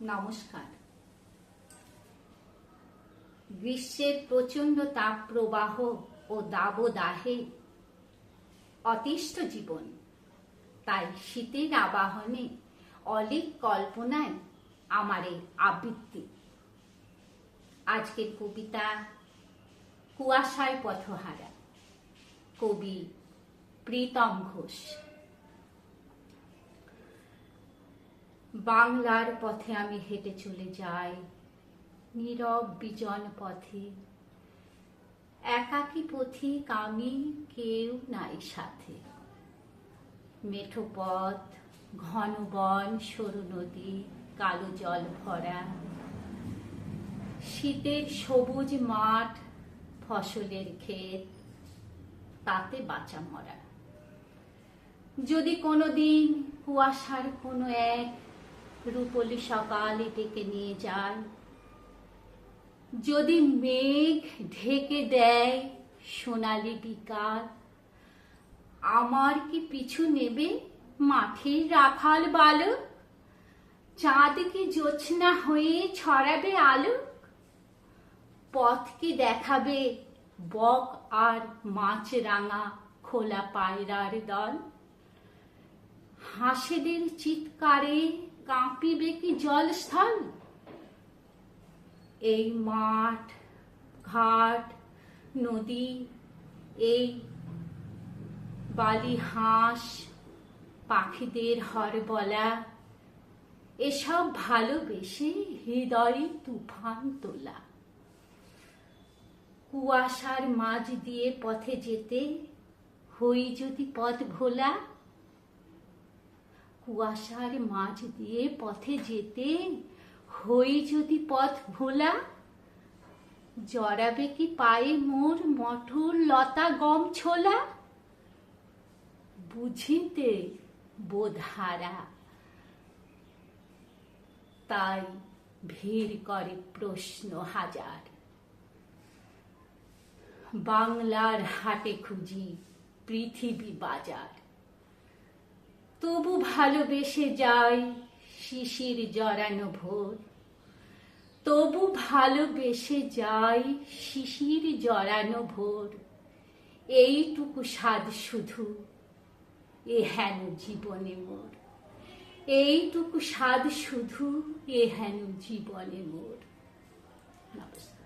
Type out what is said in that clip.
নমস্কার। গ্রীষ্মের প্রচণ্ড তাপ প্রবাহ ও দাবদাহে অতিষ্ঠ জীবন, তাই শীতের আবাহনে অলিক কল্পনায় আমার এই আবৃত্তি। আজকের কবিতা কুয়াশায় পথহারা। কবি প্রীতম ঘোষ। বাংলার পথে আমি হেঁটে চলে যাই, নীরব বিজন পথে। একাকী পথিক আমি কেউ নাই সাথে। মেঠো পথ, ঘন বন, সরু নদী, কালো জল ভরা। শীতের সবুজ মাঠ, ফসলের ক্ষেত, তাতে বাঁচা মরা। যদি কোনোদিন কুয়াশার কোনো এক রূপলি সকালে ডেকে নিয়ে যায়। যদি মেঘ ঢেকে দেয়, সোনালি বিকাল, আমার কি পিছু নেবে মাঠের রাখাল বালক? চাঁদ কি জোছনা হয়ে ছড়াবে আলোক? পথ কি দেখাবে বক আর মাছ রাঙা খোলা পায়রার দল? হাঁসেদের চিৎকারে কাঁপিবে কি জলস্থল। এই মাঠ, ঘাট, নদী, এই বালি হাঁস, পাখিদের হরবলা, এসব ভালোবেসে হৃদয়ে তুফান তোলা। কুয়াশার মাঝ দিয়ে পথে যেতে, হই যদি পথ ভোলা কুয়াশার মাঝ দিয়ে পথে যেতে হই যদি পথ ভোলা, জড়াবে কি পায়ে মোর মটর লতা গম ছোলা? বুঝিতে বোধারা, তাই ভিড় করে প্রশ্ন হাজার। বাংলার হাটে খুঁজি পৃথিবী বাজার। তবু ভালোবেসে যাই শিশির জড়ানো ভোর। তবু ভালোবেসে যাই শিশির জড়ানো ভোর। এইটুকু স্বাদ শুধু এ হেন জীবনে মোর। এইটুকু স্বাদ শুধু এ হেন জীবনে মোর। নমস্কার।